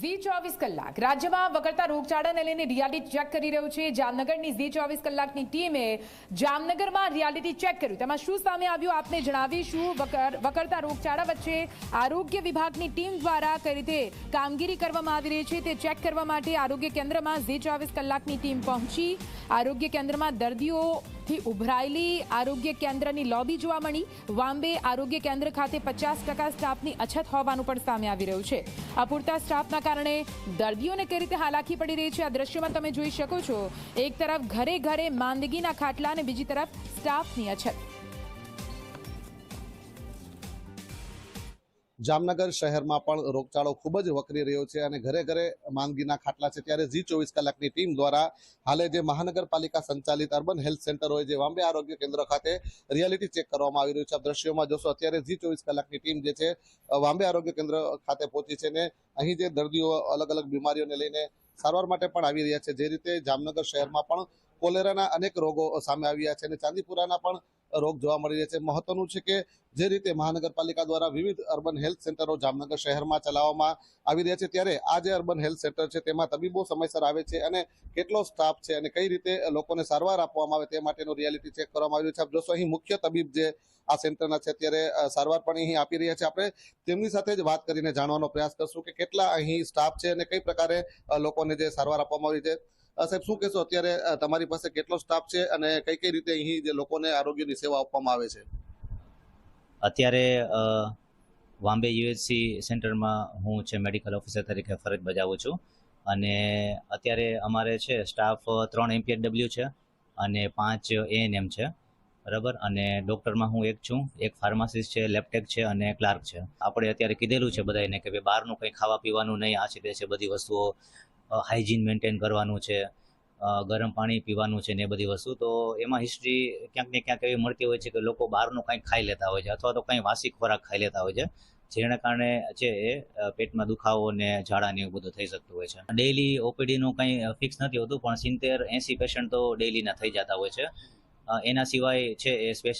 ઝી ચોવીસ કલાક. રાજ્યમાં વકરતા રોગચાળાને લઈને રિયાલિટી ચેક કરી રહ્યું છે. જામનગરની ઝી ચોવીસ કલાકની ટીમે જામનગરમાં રિયાલિટી ચેક કર્યું. તેમાં શું સામે આવ્યું આપને જણાવીશું. વકરતા રોગચાળા વચ્ચે આરોગ્ય વિભાગની ટીમ દ્વારા કઈ રીતે કામગીરી કરવામાં આવી રહી છે તે ચેક કરવા માટે આરોગ્ય કેન્દ્રમાં ઝી ચોવીસ કલાકની ટીમ પહોંચી. આરોગ્ય કેન્દ્રમાં દર્દીઓથી ઉભરાયેલી આરોગ્ય કેન્દ્રની લોબી જોવા મળી. વાંબે આરોગ્ય કેન્દ્ર ખાતે પચાસ ટકા સ્ટાફની અછત હોવાનું પણ સામે આવી રહ્યું છે. અપૂરતા સ્ટાફના કારણે દર્દીઓને કઈ રીતે હાલાકી પડી રહી છે આ દ્રશ્યમાં તમે જોઈ શકો છો. એક તરફ ઘરે ઘરે માંદગીના ખાટલા અને બીજી તરફ સ્ટાફની અછત. જામનગર શહેરમાં પણ રોગચાળો ખૂબ જ વકરી રહ્યો છે અને ઘરે ઘરે માંદગીના ખાટલા છે. ત્યારે ઝી ચોવીસ કલાકની ટીમ દ્વારા હાલે જે મહાનગરપાલિકા સંચાલિત અર્બન હેલ્થ સેન્ટર હોય જે વાંબે આરોગ્ય કેન્દ્ર ખાતે રિયાલિટી ચેક કરવામાં આવી રહ્યું છે. આ દ્રશ્યોમાં જોશો અત્યારે ઝી ચોવીસ કલાકની ટીમ જે છે વાંબે આરોગ્ય કેન્દ્ર ખાતે પહોંચી છે ને અહીં જે દર્દીઓ, અલગ અલગ બીમારીઓને લઈને સારવાર માટે પણ આવી રહ્યા છે. જે રીતે જામનગર શહેરમાં પણ કોલેરાના અનેક રોગો સામે આવ્યા છે અને ચાંદીપુરાના પણ રોગ જોવા મળી રહ્યા છે. મહત્વનું છે કે જે રીતે મહાનગરપાલિકા દ્વારા વિવિધ અર્બન હેલ્થ સેન્ટરો જામનગર શહેરમાં ચલાવવામાં આવી રહ્યા છે, ત્યારે આ જે અર્બન હેલ્થ સેન્ટર છે, તેમાં તબીબો સમયસર આવે છે અને કેટલો સ્ટાફ છે અને કઈ રીતે લોકોને સારવાર આપવામાં આવે તે માટેનું રિયાલિટી ચેક કરવામાં આવ્યો છે. આપ જોશો, અહીં મુખ્ય તબીબ જે આ સેન્ટરના છે, અત્યારે સારવાર પણ અહીં આપી રહ્યા છે. આપણે તેમની સાથે જ વાત કરીને જાણવાનો પ્રયાસ કરશું કે કેટલા અહીં સ્ટાફ છે અને કઈ પ્રકારે લોકોને જે સારવાર આપવામાં આવી છે. સાહેબ, શું કહેશો? અત્યારે તમારી પાસે કેટલો સ્ટાફ છે અને કઈ કઈ રીતે અહીં જે લોકોને આરોગ્યની સેવા આપવામાં આવે છે? અત્યારે વાંબે યુએસસી સેન્ટરમાં હું છે, મેડિકલ ઓફિસર તરીકે ફરજ બજાવું છું. અને અત્યારે અમારે છે સ્ટાફ ત્રણ એમપીએડબલ્યુ છે અને પાંચ એએનએમ છે. બરાબર? અને ડૉક્ટરમાં હું એક છું, એક ફાર્માસિસ્ટ છે લેપટેક છે અને ક્લાર્ક છે. આપણે અત્યારે કીધેલું છે બધાને કે ભાઈ બહારનું કંઈ ખાવા પીવાનું નહીં, આ છે છે બધી વસ્તુઓ. હાઇજીન મેન્ટેન કરવાનું છે ગરમ પાણી પીવાનું છે ને એ બધી વસ્તુ. તો એમાં હિસ્ટ્રી ક્યાંક ને ક્યાંક એવી મળતી હોય છે કે લોકો બહારનું કંઈક ખાઈ લેતા હોય છે અથવા તો કંઈ વાસી ખોરાક ખાઈ લેતા હોય છે, જેના કારણે છે એ પેટમાં દુખાવો ને ઝાડાને એવું બધું થઈ શકતું હોય છે. ડેઈલી ઓપીડીનું કંઈ ફિક્સ નથી હોતું, પણ સિત્તેર એંસી પેશન્ટ તો ડેઈલીના થઈ જતા હોય છે. એના સિવાય છે એ સ્પેશિયલ